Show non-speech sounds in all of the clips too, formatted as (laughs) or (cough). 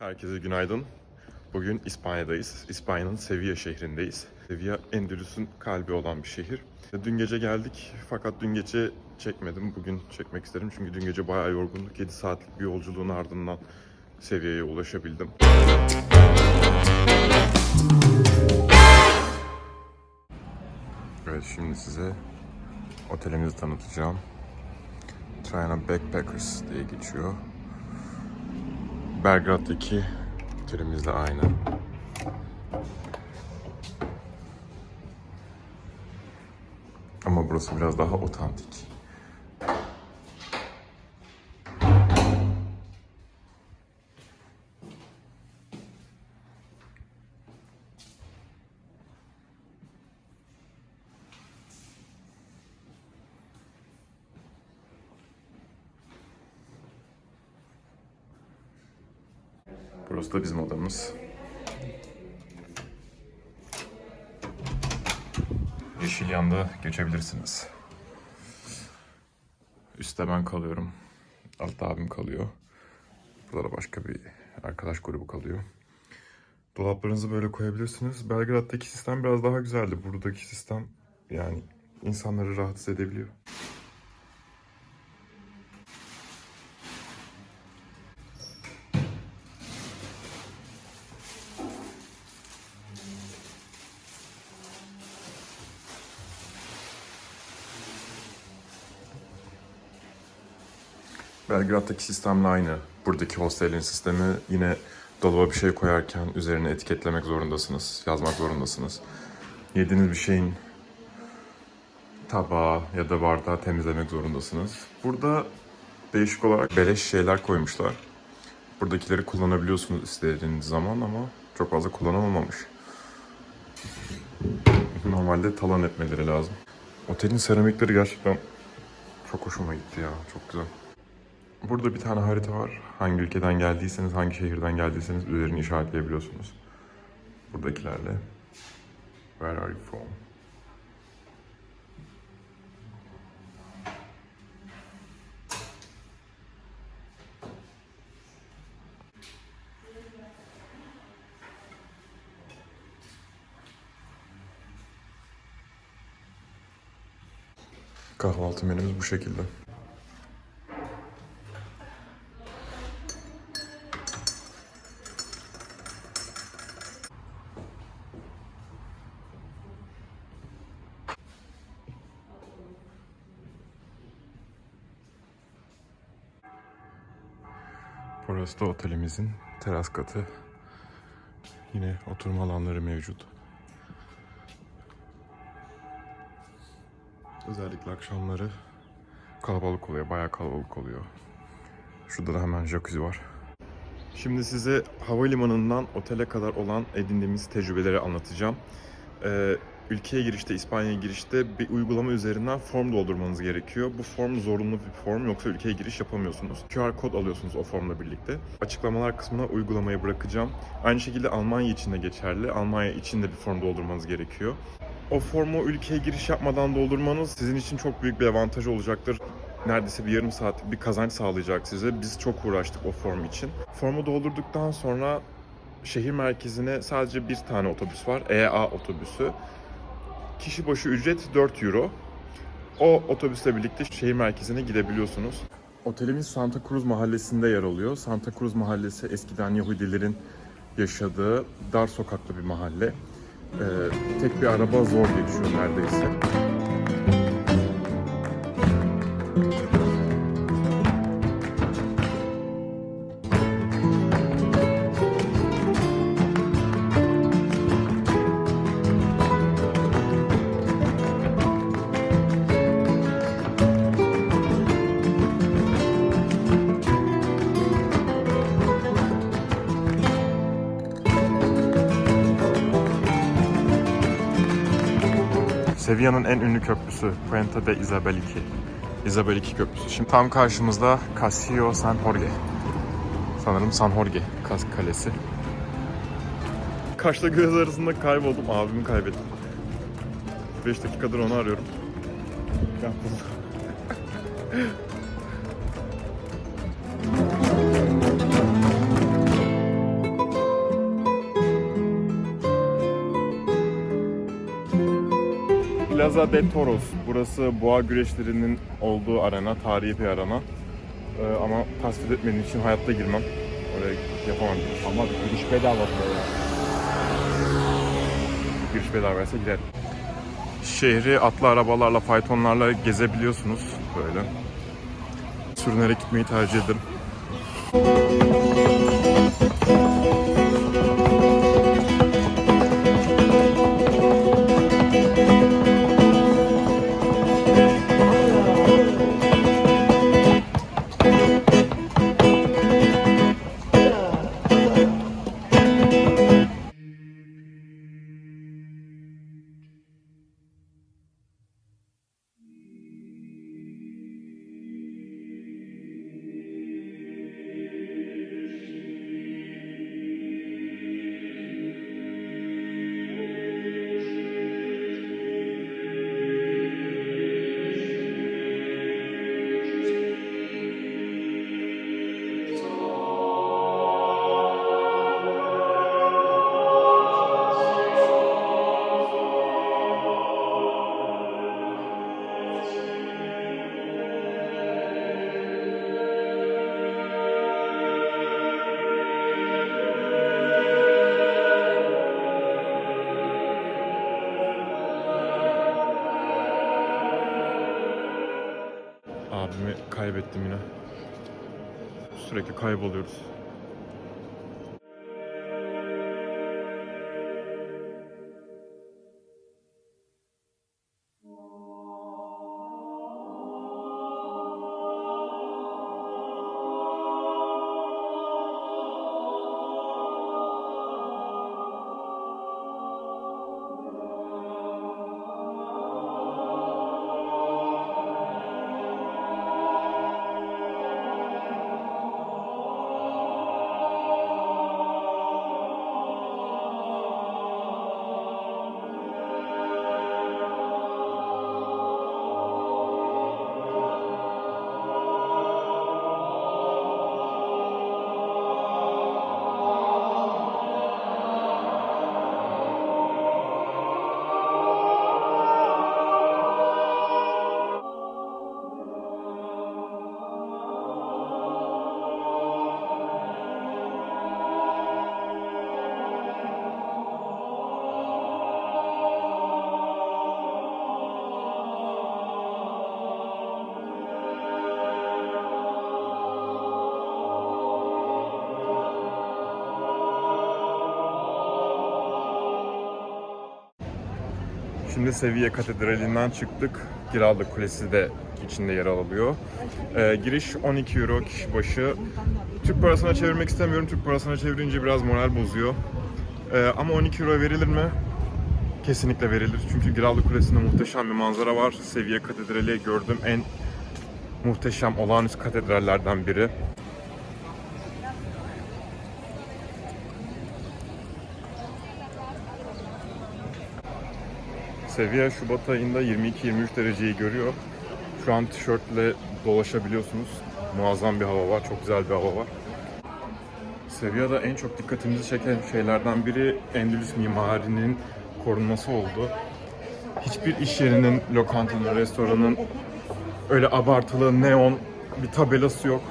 Herkese günaydın. Bugün İspanya'dayız. İspanya'nın Sevilla şehrindeyiz. Sevilla Endülüs'ün kalbi olan bir şehir. Dün gece geldik fakat dün gece çekmedim. Bugün çekmek isterim çünkü dün gece bayağı yorgunduk. 7 saatlik bir yolculuğun ardından Sevilla'ya ulaşabildim. Evet şimdi size otelimizi tanıtacağım. Triana Backpackers diye geçiyor. Belgrad'daki otelimizle aynı. Ama burası biraz daha otantik. Burası da bizim odamız. Yeşil yanda geçebilirsiniz. Üstte ben kalıyorum. Altta abim kalıyor. Burada da başka bir arkadaş grubu kalıyor. Dolaplarınızı böyle koyabilirsiniz. Belgrad'daki sistem biraz daha güzeldi. Buradaki sistem yani insanları rahatsız edebiliyor. Belgrad'daki sistemle aynı. Buradaki hostelin sistemi yine dolaba bir şey koyarken üzerine etiketlemek zorundasınız, yazmak zorundasınız. Yediğiniz bir şeyin tabağı ya da bardağı temizlemek zorundasınız. Burada değişik olarak beleş şeyler koymuşlar. Buradakileri kullanabiliyorsunuz istediğiniz zaman ama çok fazla kullanılmamış. Normalde talan etmeleri lazım. Otelin seramikleri gerçekten çok hoşuma gitti ya. Çok güzel. Burada bir tane harita var. Hangi ülkeden geldiyseniz, hangi şehirden geldiyseniz üzerini işaretleyebiliyorsunuz. Buradakilerle. Where are you from? Kahvaltı menümüz bu şekilde. Burası da otelimizin teras katı. Yine oturma alanları mevcut. Özellikle akşamları kalabalık oluyor, bayağı kalabalık oluyor. Şurada da hemen jacuzzi var. Şimdi size havalimanından otele kadar olan edindiğimiz tecrübeleri anlatacağım. Ee, ülkeye girişte, İspanya'ya girişte bir uygulama üzerinden form doldurmanız gerekiyor. Bu form zorunlu bir form yoksa ülkeye giriş yapamıyorsunuz. QR kod alıyorsunuz o formla birlikte. Açıklamalar kısmına uygulamayı bırakacağım. Aynı şekilde Almanya için de geçerli. Almanya için de bir form doldurmanız gerekiyor. O formu ülkeye giriş yapmadan doldurmanız sizin için çok büyük bir avantaj olacaktır. Neredeyse bir yarım saatlik bir kazanç sağlayacak size. Biz çok uğraştık o form için. Formu doldurduktan sonra şehir merkezine sadece bir tane otobüs var. EA otobüsü. Kişi başı ücret 4 euro. O otobüsle birlikte şehir merkezine gidebiliyorsunuz. Otelimiz Santa Cruz mahallesinde yer alıyor. Santa Cruz mahallesi eskiden Yahudilerin yaşadığı dar sokaklı bir mahalle. Ee, tek bir araba zor geçiyor neredeyse. Sevilla'nın en ünlü köprüsü Puente de Isabel II. Isabel II köprüsü. Şimdi tam karşımızda Castillo San Jorge. Sanırım San Jorge Kas Kalesi. Kaşla göz arasında kayboldum. Abimi kaybettim. 5 dakikadır onu arıyorum. Ya buldum. (laughs) Plaza de Toros. Burası boğa güreşlerinin olduğu arena, tarihi bir arena. Ee, ama tasvir etmediğim için hayatta girmem. Oraya yapamam. Ama giriş bedava buraya. Giriş bedavaysa giderim. Şehri atlı arabalarla, faytonlarla gezebiliyorsunuz böyle. Sürünerek gitmeyi tercih ederim. Abimi kaybettim yine. Sürekli kayboluyoruz. Şimdi Seviye Katedrali'nden çıktık. Giralda Kulesi de içinde yer alıyor. Ee, giriş 12 euro kişi başı. Türk parasına çevirmek istemiyorum. Türk parasına çevirince biraz moral bozuyor. Ee, ama 12 euro verilir mi? Kesinlikle verilir. Çünkü Giralda Kulesi'nde muhteşem bir manzara var. Seviye Katedrali gördüğüm en muhteşem olağanüstü katedrallerden biri. Seviye Şubat ayında 22-23 dereceyi görüyor. Şu an tişörtle dolaşabiliyorsunuz. Muazzam bir hava var, çok güzel bir hava var. Sevilla'da en çok dikkatimizi çeken şeylerden biri Endülüs mimarinin korunması oldu. Hiçbir iş yerinin, lokantanın, restoranın öyle abartılı neon bir tabelası yok.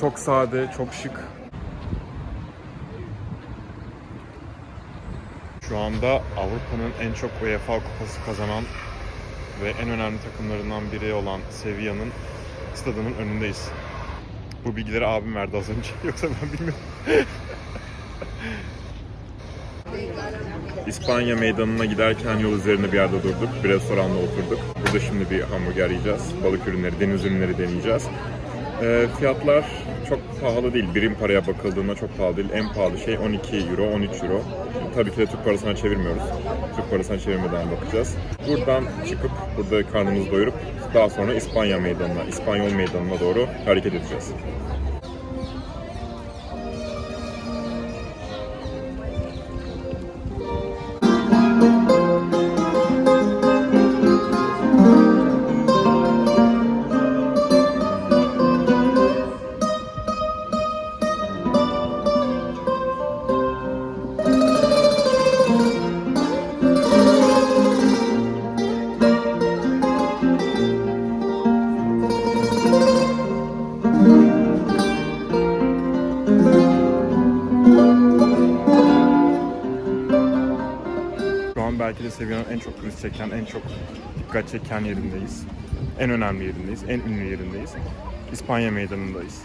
Çok sade, çok şık. Şu anda Avrupa'nın en çok UEFA kupası kazanan ve en önemli takımlarından biri olan Sevilla'nın stadının önündeyiz. Bu bilgileri abim verdi az önce. (laughs) Yoksa ben bilmiyorum. İspanya meydanına giderken yol üzerinde bir yerde durduk. Bir restoranda oturduk. Burada şimdi bir hamburger yiyeceğiz. Balık ürünleri, deniz ürünleri deneyeceğiz. Ee, fiyatlar çok pahalı değil. Birim paraya bakıldığında çok pahalı değil. En pahalı şey 12 euro, 13 euro. Tabii ki de Türk parasına çevirmiyoruz. Türk parasına çevirmeden bakacağız. Buradan çıkıp burada karnımızı doyurup daha sonra İspanya meydanına, İspanyol meydanına doğru hareket edeceğiz. Turist çeken, en çok dikkat çeken yerindeyiz. En önemli yerindeyiz, en ünlü yerindeyiz. İspanya Meydanı'ndayız.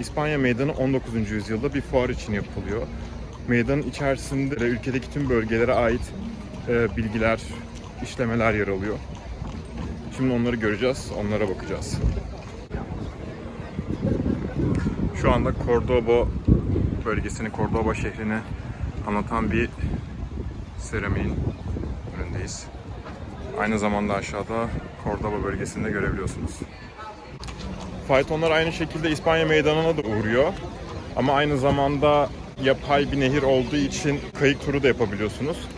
İspanya Meydanı 19. yüzyılda bir fuar için yapılıyor. Meydanın içerisinde de ülkedeki tüm bölgelere ait e, bilgiler, işlemeler yer alıyor. Şimdi onları göreceğiz, onlara bakacağız. Şu anda Cordoba bölgesini, Cordoba şehrini anlatan bir seramiğin önündeyiz. Aynı zamanda aşağıda Cordoba bölgesini de görebiliyorsunuz. Faytonlar aynı şekilde İspanya meydanına da uğruyor. Ama aynı zamanda yapay bir nehir olduğu için kayık turu da yapabiliyorsunuz.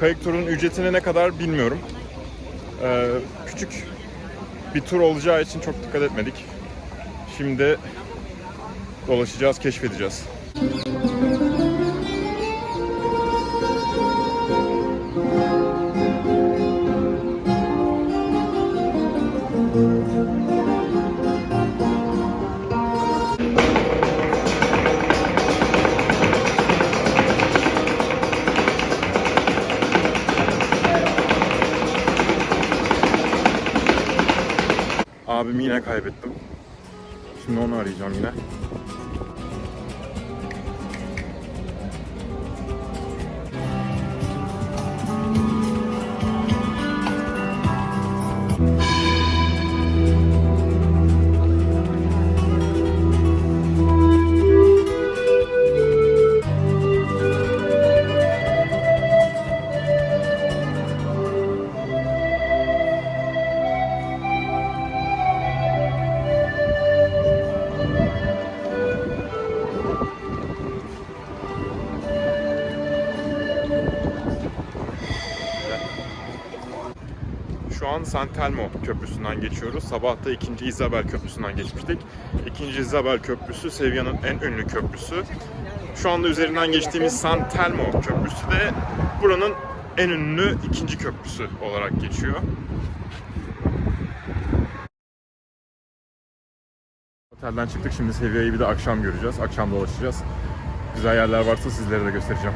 Kayık turunun ücretini ne kadar bilmiyorum. Ee, küçük bir tur olacağı için çok dikkat etmedik. Şimdi dolaşacağız, keşfedeceğiz. Kaybettim. Şimdi onu arayacağım yine. Şu an San Telmo Köprüsü'nden geçiyoruz. Sabah da 2. Isabel Köprüsü'nden geçmiştik. 2. Isabel Köprüsü Sevilla'nın en ünlü köprüsü. Şu anda üzerinden geçtiğimiz San Telmo Köprüsü de buranın en ünlü ikinci köprüsü olarak geçiyor. Otelden çıktık. Şimdi Sevilla'yı bir de akşam göreceğiz. Akşam dolaşacağız. Güzel yerler varsa sizlere de göstereceğim.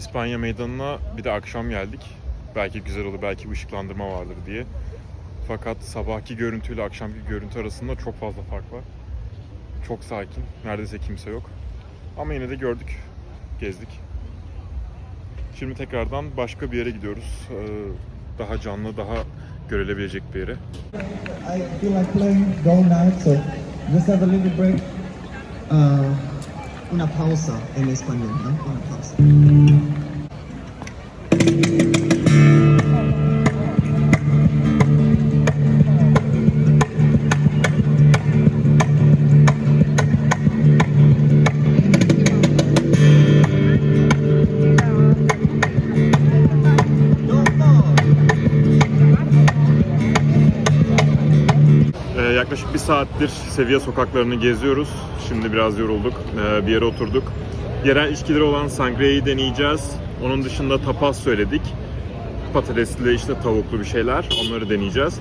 İspanya meydanına bir de akşam geldik. Belki güzel olur, belki bir ışıklandırma vardır diye. Fakat sabahki görüntüyle akşamki görüntü arasında çok fazla fark var. Çok sakin, neredeyse kimse yok. Ama yine de gördük, gezdik. Şimdi tekrardan başka bir yere gidiyoruz. Ee, Daha canlı, daha görülebilecek bir yere. I feel like playing Go Night, so just have a little break. Uh, Una pausa en español, ¿no? Una pausa. Saattir Sevilla sokaklarını geziyoruz. Şimdi biraz yorulduk. Ee, bir yere oturduk. Yerel içkileri olan sangria'yı deneyeceğiz. Onun dışında tapas söyledik. Patatesli işte tavuklu bir şeyler. Onları deneyeceğiz.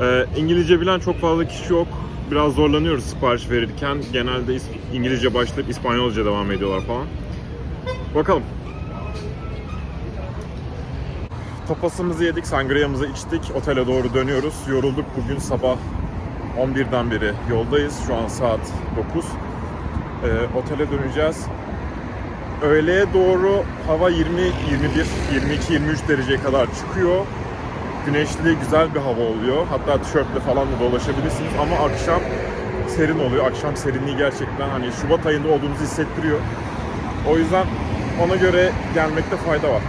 Ee, İngilizce bilen çok fazla kişi yok. Biraz zorlanıyoruz sipariş verirken. Genelde İngilizce başlayıp İspanyolca devam ediyorlar falan. Bakalım. Tapasımızı yedik, sangria'mızı içtik. Otele doğru dönüyoruz. Yorulduk bugün sabah 11'den beri yoldayız. Şu an saat 9. Ee, otele döneceğiz. Öğleye doğru hava 20, 21, 22, 23 dereceye kadar çıkıyor. Güneşli, güzel bir hava oluyor. Hatta tişörtle falan da dolaşabilirsiniz ama akşam serin oluyor. Akşam serinliği gerçekten hani Şubat ayında olduğumuzu hissettiriyor. O yüzden ona göre gelmekte fayda var.